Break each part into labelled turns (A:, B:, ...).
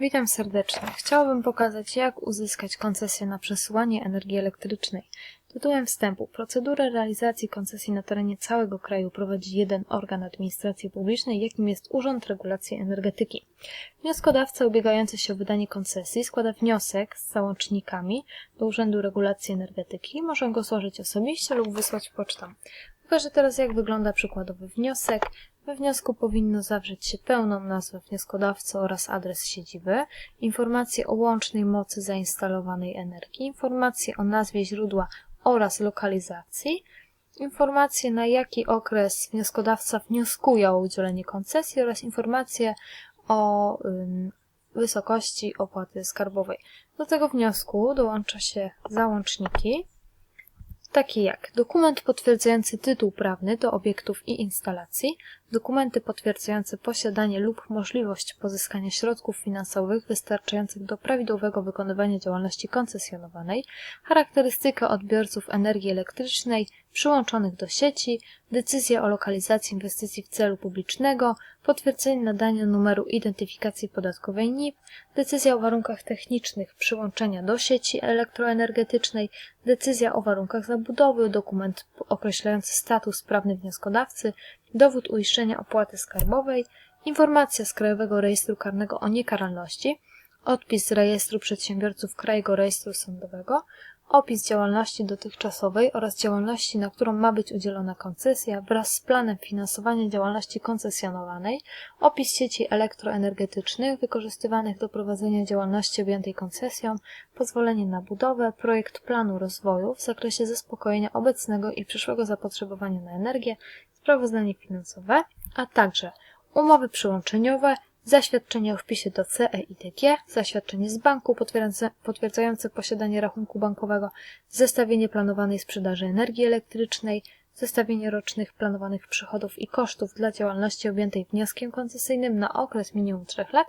A: Witam serdecznie. Chciałabym pokazać, jak uzyskać koncesję na przesyłanie energii elektrycznej. Tytułem wstępu. Procedurę realizacji koncesji na terenie całego kraju prowadzi jeden organ administracji publicznej, jakim jest Urząd Regulacji Energetyki. Wnioskodawca ubiegający się o wydanie koncesji składa wniosek z załącznikami do Urzędu Regulacji Energetyki. Może go złożyć osobiście lub wysłać pocztą. Pokażę teraz, jak wygląda przykładowy wniosek. We wniosku powinno zawrzeć się pełną nazwę wnioskodawcy oraz adres siedziby, informacje o łącznej mocy zainstalowanej energii, informacje o nazwie źródła oraz lokalizacji, informacje na jaki okres wnioskodawca wnioskuje o udzielenie koncesji oraz informacje o ym, wysokości opłaty skarbowej. Do tego wniosku dołącza się załączniki, takie jak dokument potwierdzający tytuł prawny do obiektów i instalacji, dokumenty potwierdzające posiadanie lub możliwość pozyskania środków finansowych wystarczających do prawidłowego wykonywania działalności koncesjonowanej, charakterystykę odbiorców energii elektrycznej przyłączonych do sieci, decyzja o lokalizacji inwestycji w celu publicznego, potwierdzenie nadania numeru identyfikacji podatkowej NIP, decyzja o warunkach technicznych przyłączenia do sieci elektroenergetycznej, decyzja o warunkach zabudowy, dokument określający status prawny wnioskodawcy, dowód uiszczenia opłaty skarbowej, informacja z Krajowego Rejestru Karnego o niekaralności, odpis z Rejestru Przedsiębiorców Krajowego Rejestru Sądowego, opis działalności dotychczasowej oraz działalności, na którą ma być udzielona koncesja wraz z planem finansowania działalności koncesjonowanej, opis sieci elektroenergetycznych wykorzystywanych do prowadzenia działalności objętej koncesją, pozwolenie na budowę, projekt planu rozwoju w zakresie zaspokojenia obecnego i przyszłego zapotrzebowania na energię, sprawozdanie finansowe, a także umowy przyłączeniowe, zaświadczenie o wpisie do CEIDG, zaświadczenie z banku potwierdzające, posiadanie rachunku bankowego, zestawienie planowanej sprzedaży energii elektrycznej, zestawienie rocznych planowanych przychodów i kosztów dla działalności objętej wnioskiem koncesyjnym na okres minimum 3 lat,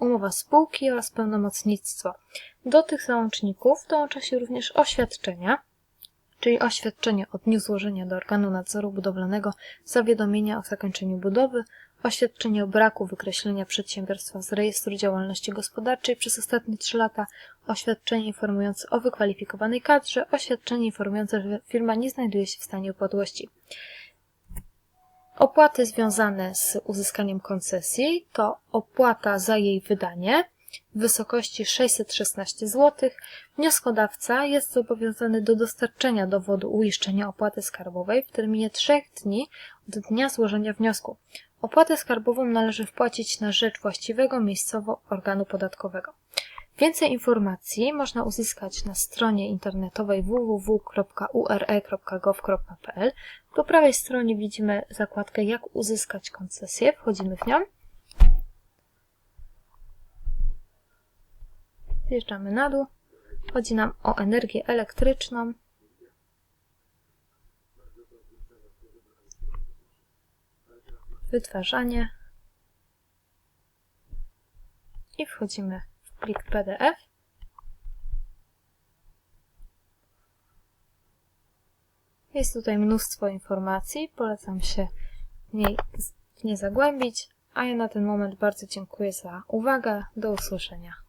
A: umowa spółki oraz pełnomocnictwo. Do tych załączników dołącza się również oświadczenia, czyli oświadczenie o dniu złożenia do organu nadzoru budowlanego zawiadomienia o zakończeniu budowy, oświadczenie o braku wykreślenia przedsiębiorstwa z rejestru działalności gospodarczej przez ostatnie 3 lata, oświadczenie informujące o wykwalifikowanej kadrze, oświadczenie informujące, że firma nie znajduje się w stanie upadłości. Opłaty związane z uzyskaniem koncesji to opłata za jej wydanie w wysokości 616 zł. Wnioskodawca jest zobowiązany do dostarczenia dowodu uiszczenia opłaty skarbowej w terminie 3 dni od dnia złożenia wniosku. Opłatę skarbową należy wpłacić na rzecz właściwego miejscowo organu podatkowego. Więcej informacji można uzyskać na stronie internetowej www.ure.gov.pl. Po prawej stronie widzimy zakładkę Jak uzyskać koncesję. Wchodzimy w nią. Zjeżdżamy na dół. Chodzi nam o energię elektryczną. Wytwarzanie. I wchodzimy w plik PDF. Jest tutaj mnóstwo informacji. Polecam się w niej nie zagłębić. A ja na ten moment bardzo dziękuję za uwagę. Do usłyszenia.